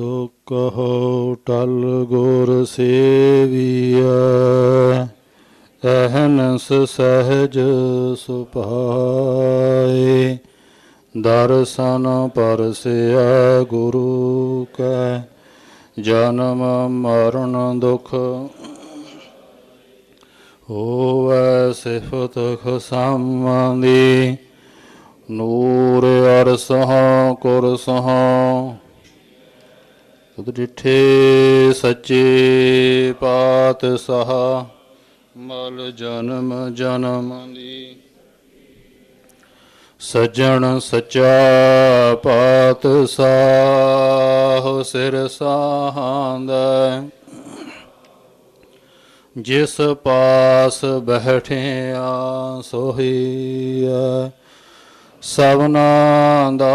ਸੋ ਕਹੋ, ਟਲ ਗੁਰ ਸੇਵੀਐ। ਅਹਨਸ ਸਹਜ ਸੁਭਾਏ। ਦਰਸ਼ਨ ਪਰਸਿਆ ਗੁਰੂ ਕੈ। ਜਨਮ ਮਰਨ ਦੁਖ ਹੋਵੈ ਸਿਫਤ ਖਸਮਦੀ। ਨੂਰ ਅਰਸਹ, ਕੁਰਸਹ ਤੁਧ ਡਿਠੇ ਸੱਚੇ ਪਾਤ ਸਹ ਮਲ ਜਨਮ ਜਨਮ ਦੀ ਸਜਣ ਸਚਾ ਪਾਤ ਸਾਹ ਸਿਰ ਸਾਹਾਂਦਾ ਜਿਸ ਪਾਸ ਬੈਠਿਆ ਸੋਹੀਐ ਸਭਨਾ ਦਾ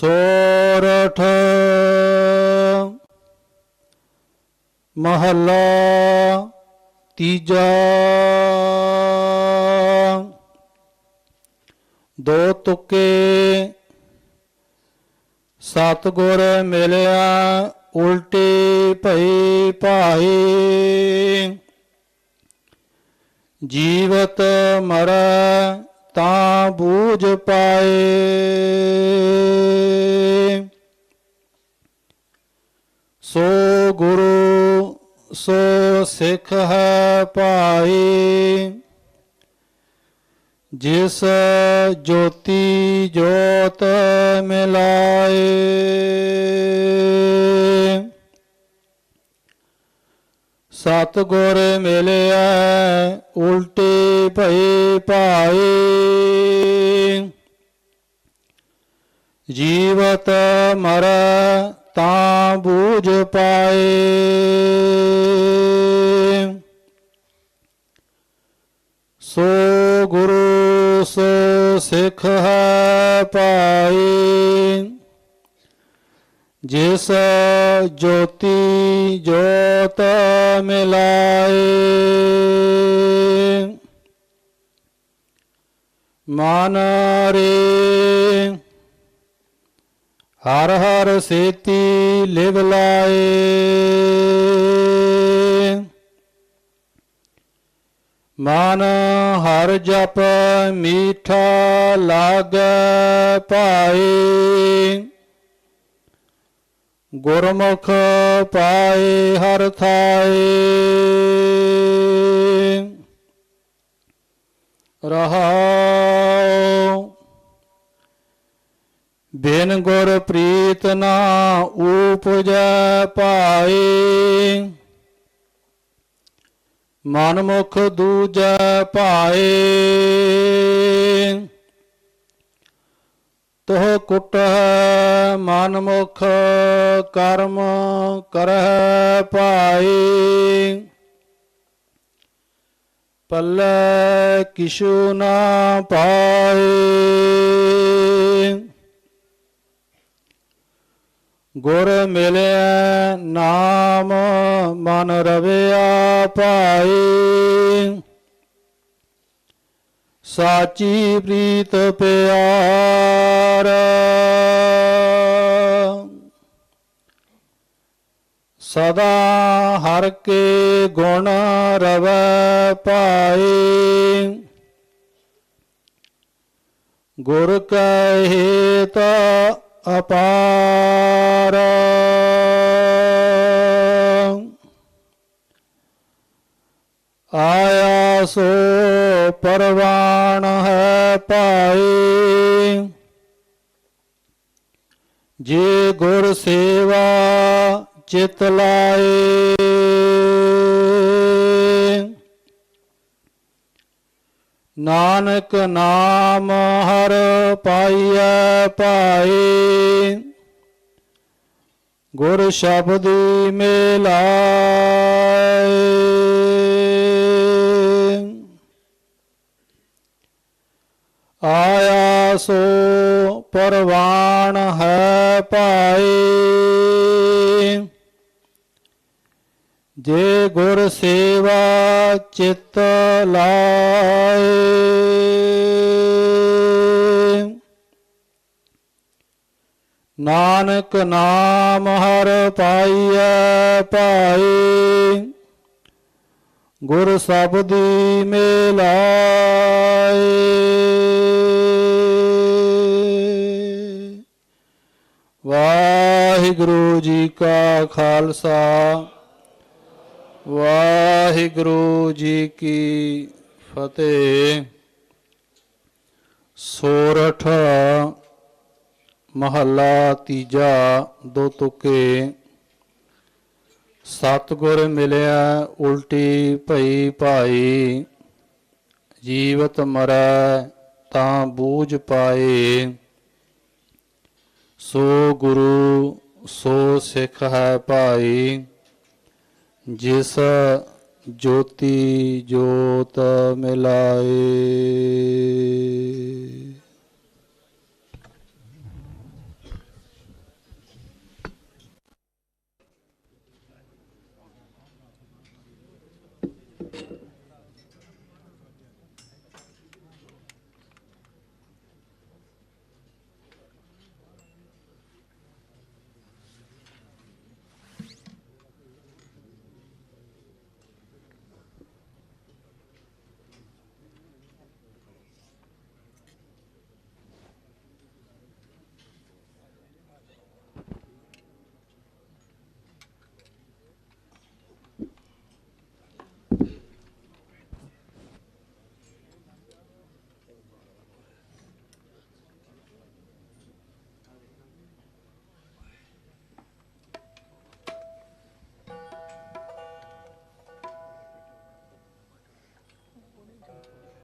ਸੋਰਠ। ਮਹੱਲਾ ਤੀਜਾ। ਦੋ ਤੁਕੇ। ਸਤਗੁਰ ਮਿਲਿਆ ਉਲਟੇ ਭਈ ਭਾਏ। ਜੀਵਤ ਮਰੈ ਤਾਂ ਬੂਝ ਪਾਏ। ਸੋ ਗੁਰੂ, ਸੋ ਸਿੱਖ ਹੈ ਭਾਈ, ਜਿਸ ਜੋਤੀ ਜੋਤ ਮਿਲਾਏ। ਸਤਗੁਰ ਮਿਲਿਆ, ਉਲਟੇ ਭਏ ਭਾਏ ਜੀਵਤ ਮਰ ਤਾਂ ਬੂਝ ਪਾਏ। ਸੋ ਗੁਰੂ ਸੋ ਸਿੱਖ ਹੈ ਪਾਈ ਜਿਸ ਜੋਤੀ ਜੋਤ ਮਿਲਾਏ। ਮਨ ਰੇ ਹਰ ਹਰ ਸੇਤੀ ਲਿਵ ਲਾਏ। ਮਨ ਹਰ ਜਪ ਮੀਠਾ ਲਾਗੈ ਪਾਏ। ਗੁਰਮੁਖ ਪਾਏ ਹਰ ਥਾਏ। ਰਹਾ ਬਿਨ ਗੁਰ ਪ੍ਰੀਤ ਨਾ ਊਪਜੈ ਪਾਏ ਮਨ ਮੁਖ ਦੂਜੈ ਪਾਏ ਤੋਹ ਕੁਟ ਮਨ ਮੁਖ ਕਰਮ ਕਰਹਿ ਪਾਏ ਪੱਲੇ ਕਿਛੂ ਨਾ ਪਾਏ। ਗੁਰ ਮਿਲਿਆ ਨਾਮ ਮਨ ਰਵਿਆ ਪਾਈ ਸਾਚੀ ਪ੍ਰੀਤ ਪਿਆਰ। ਸਦਾ ਹਰ ਕੇ ਗੁਣ ਰਵੈ ਪਾਈ ਗੁਰ ਕਹੇ ਹੇਤ ਅਪਾਰ। ਆਇਆ ਸੋ ਪਰਵਾਣ ਹੈ ਪਾਏ ਜੇ ਗੁਰ ਸੇਵਾ ਚਿਤ ਲਾਏ ਨਾਨਕ ਨਾਮ ਹਰ ਪਾਈਐ ਪਾਈ ਗੁਰ ਸ਼ਬਦੀ ਮਿਲਾਏ। ਆਇਆ ਸੋ ਪਰਵਾ ਜੇ ਗੁਰ ਸੇਵਾ ਚਿਤ ਲਾਏ। ਨਾਨਕ ਨਾਮ ਹਰ ਪਾਈਐ ਭਾਈ ਗੁਰ ਸਬਦੀ ਮਿਲਾਏ। ਵਾਹਿਗੁਰੂ ਜੀ ਕਾ ਖਾਲਸਾ। ਵਾਹਿਗੁਰੂ ਜੀ ਕੀ ਫਤਿਹ। ਸੋਰਠ, ਮਹੱਲਾ ਤੀਜਾ, ਦੋ ਤੁਕੇ। ਸਤਗੁਰ ਮਿਲਿਆ ਉਲਟੀ ਭਈ ਭਾਈ, ਜੀਵਤ ਮਰੈ ਤਾਂ ਬੂਝ ਪਾਏ। ਸੋ ਗੁਰੂ, ਸੋ ਸਿੱਖ ਹੈ ਭਾਈ। ਜਿਸ ਜੋਤੀ ਜੋਤ ਮਿਲਾਏ।